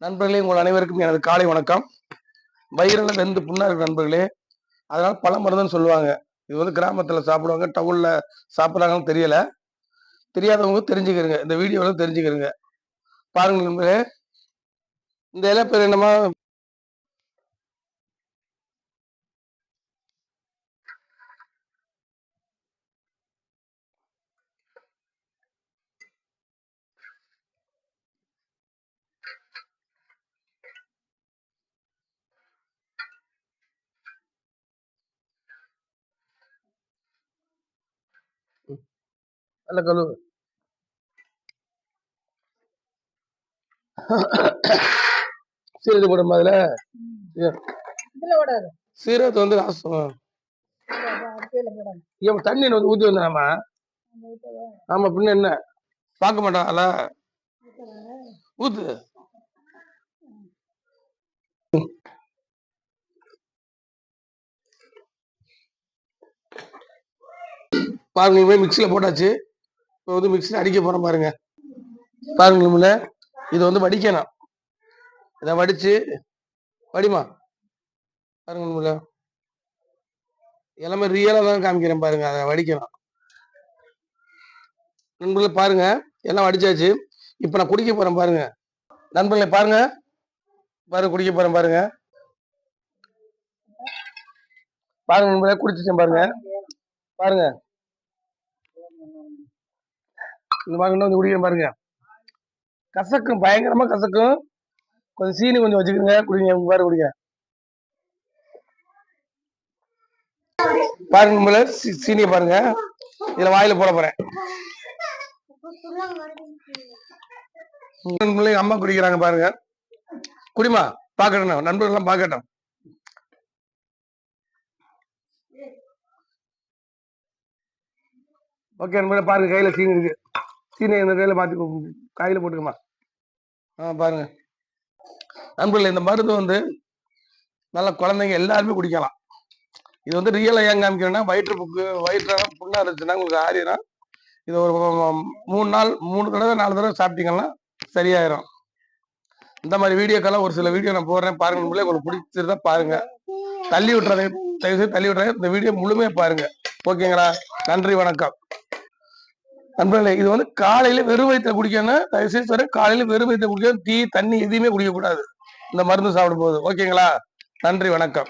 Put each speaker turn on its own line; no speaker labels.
நண்பர்களே உங்கள் அனைவருக்கும் எனது காலை வணக்கம். வயிறில் வெந்து புண்ணா இருக்கு நண்பர்களே. அதனால பல மருந்துன்னு சொல்லுவாங்க. இது வந்து கிராமத்தில் சாப்பிடுவாங்க டவுனில் சாப்பிட்றாங்கன்னு தெரியல. தெரியாதவங்க தெரிஞ்சுக்கிறங்க இந்த வீடியோவில் தெரிஞ்சுக்கிறங்க பாருங்கள் நண்பர்களே இந்த இலை பேர் என்னமா நல்ல கழுவு சீரகத்தை
இதுல விடாது
சீரகத்தை வந்து ராசம். தண்ணி வந்து ஊத்தி வந்தாமா ஆமா பின்ன என்ன? பார்க்க மாட்டாங்களா ஊத்து பாருங்க இனிமே மிக்சியில போட்டாச்சு. இப்போ வந்து மிக்சியில் அடிக்க போறோம் பாருங்க. பாருங்க இது வந்து வடிக்கணும். இதை வடிச்சு வடிமா? பாருங்க எல்லாமே ரியலாக தான் காமிக்கிறேன் பாருங்க. அதை வடிக்கணும். நண்பர்களே பாருங்க. எல்லாம் வடிச்சாச்சு. இப்போ நான் குடிக்க போறேன் பாருங்க. நண்பர்களே பாருங்க. பாருங்க குடிக்க போறேன் பாருங்க. பாருங்க நண்பர்களே குடிச்சிட்டேன் பாருங்க. பாருங்க. இந்த மாதிரி இன்னும் கொஞ்சம் குடிக்கிறேன் பாருங்க. கசக்கும் பயங்கரமா கசக்கும். கொஞ்சம் சீனி கொஞ்சம் வச்சுக்கோங்க குடிங்க உங்க பாரு குடிங்க. பாருங்க நம்மள சீனியை பாருங்க. இதுல வாயில போட போறேன். அம்மா குடிக்கிறாங்க பாருங்க. குடிமா பாக்கட்டும் நண்பர்கள் எல்லாம் பாக்கட்டும். ஓகே நண்பர்களே பாருங்க கையில சீனி இருக்கு. சீனியை இந்த கையில மாத்தி காயில் கையில போட்டுக்கமா ஆ பாருங்க. நண்பர்களே இந்த மருந்து வந்து நல்ல குழந்தைங்க எல்லாருமே குடிக்கலாம். இது வந்து ரியலா ஏன் காமிக்கிறேன்னா வயிற்று புக்கு வயிற்று புண்ணா இருந்துச்சுன்னா உங்களுக்கு ஆறினா இது ஒரு மூணு நாள் மூணு தடவை நாலு தடவை சாப்பிட்டீங்கன்னா சரியாயிரும். இந்த மாதிரி வீடியோக்கெல்லாம் ஒரு சில வீடியோ நான் போடுறேன். பாருங்க நண்பர்களே உங்களுக்கு பிடிச்சிருந்தா பாருங்க. தள்ளி விட்டுறதை தயவு செய்து தள்ளி விட்டுறேன் இந்த வீடியோ முழுமையாக பாருங்க. ஓகேங்களா? நன்றி வணக்கம். நண்பர்களே இது வந்து காலையில வெறும் வயிற்றுல குடிக்கணும் தயவு செய்து சொல்றேன் காலையில வெறும் வயிற்றுல குடிக்கணும் டீ தண்ணி எதுவுமே குடிக்கக்கூடாது. இந்த மருந்து சாப்பிடும் போது ஓகேங்களா? நன்றி வணக்கம்.